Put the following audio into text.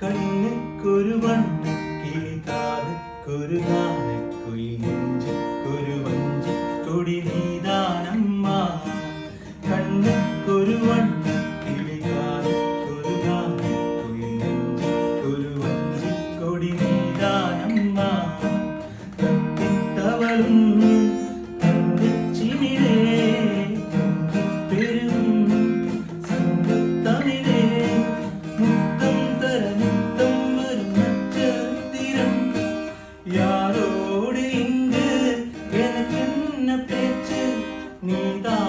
കണ്ണിക്കൊരു വണ്ണക്കിൽ കാതുക്കൊരു നാണക്കുയിൽ നെഞ്ചക്കൊരു വഞ്ചക്കൊടി നീതാനമ്മ കണ്ണിക്കൊരു വണ്ണക്കിൽ കാതുക്കൊരു നാണക്കുയിൽ നെഞ്ചക്കൊരു വഞ്ചക്കൊടി നീതാനമ്മ കത്തിത്തവളും 눈앞에 쯤니다.